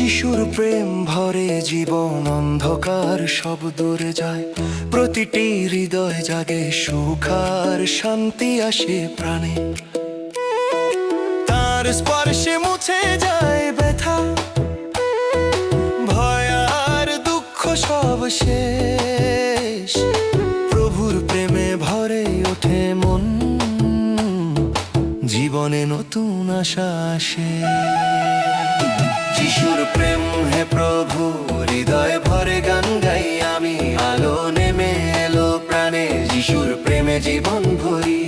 যিশুর প্রেম ভরে জীবন অন্ধকার, সব দূরে যায়। প্রতিটি হৃদয় জাগে সুখ আর শান্তি আসে প্রাণে। তার স্পর্শে মুছে যায় ব্যথা। ভয় আর দুঃখ সব শেষ। প্রভুর প্রেমে ভরে ওঠে মন। জীবনে নতুন আশা আসে। যিশুর প্রেম হে প্রভু, হৃদয় ভরে গান গাই আমি। আলো নেমে এলো প্রাণে, যিশুর প্রেমে জীবন ভরি।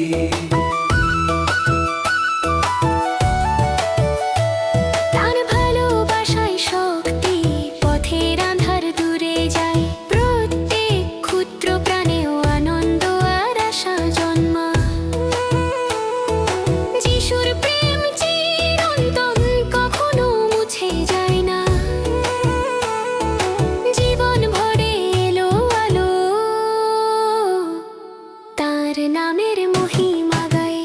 তার নামের মহিমা গায়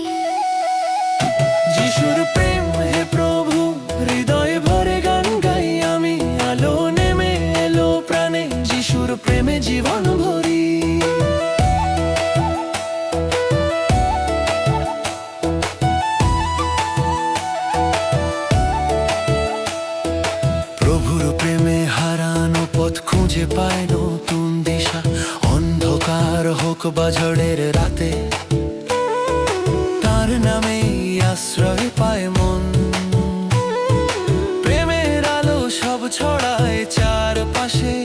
যিশুর প্রেম, হে প্রভু, হৃদয়ে ভরে গান গাই আমি। আলো নেমে এলো প্রাণে, যিশুর প্রেমে জীবন ভরি। প্রভুর প্রেমে হারানো পথ খুঁজে পায় হোক বা ঝড়ের রাতে, তার নামে আশ্রয় পায় মন। প্রেমের আলো সব ছড়ায় চারপাশে,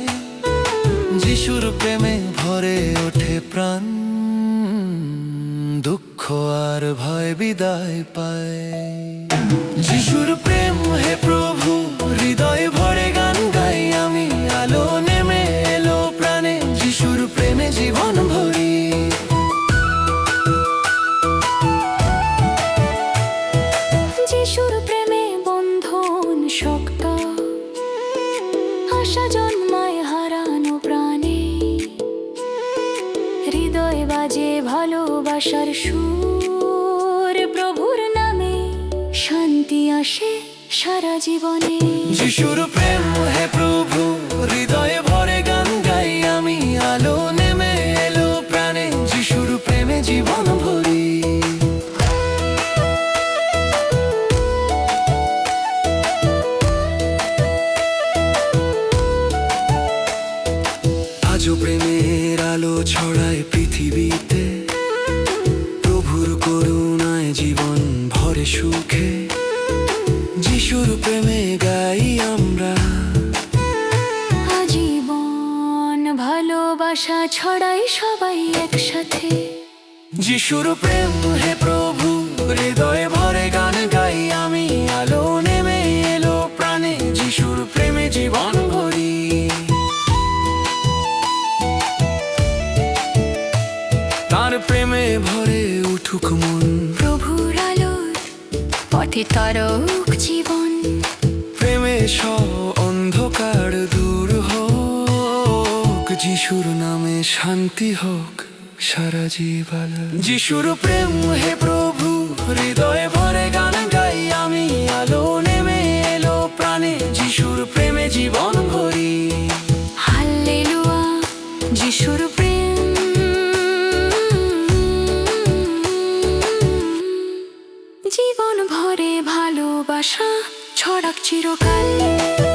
যিশুর প্রেমে ভরে ওঠে প্রাণ। দুঃখ আর ভয় বিদায় পায়। যিশুর প্রেম হে প্রভু আশা জন্মায় হারানো প্রাণে। হৃদয় বাজে ভালোবাসার সুর, প্রভুর নামে শান্তি আসে সারা জীবনে। যিশুর প্রেম, হে প্রভু, হৃদয়ে প্রেমের আলো ছড়ায় পৃথিবীতে। প্রভুর করুণায় জীবন ভরে সুখে। যিশুর প্রেমে গাই আমরা। আজীবন ভালোবাসা ছড়াই সবাই একসাথে। যিশুর প্রেম হে প্রভু হৃদয়ে ভরে গান গাই আমি। আলো নেমে এলো প্রাণে যিশুর প্রেমে জীবন ভরি। ভরে উঠুক মন। প্রভুর আলোর পথে তরক জীবন। প্রেমে সব অন্ধকার দূর হোক যিশুর নামে শান্তি হোক সারা জীবন। যিশুর প্রেম হে প্রভু হৃদয়ে ভরে গান গাই আমি আলো নেমে এলো প্রাণে যিশুর প্রেমে জীবন ভরি। হাল্লেলুয়া যিশুর ভরে ছড়াক চিরকাল।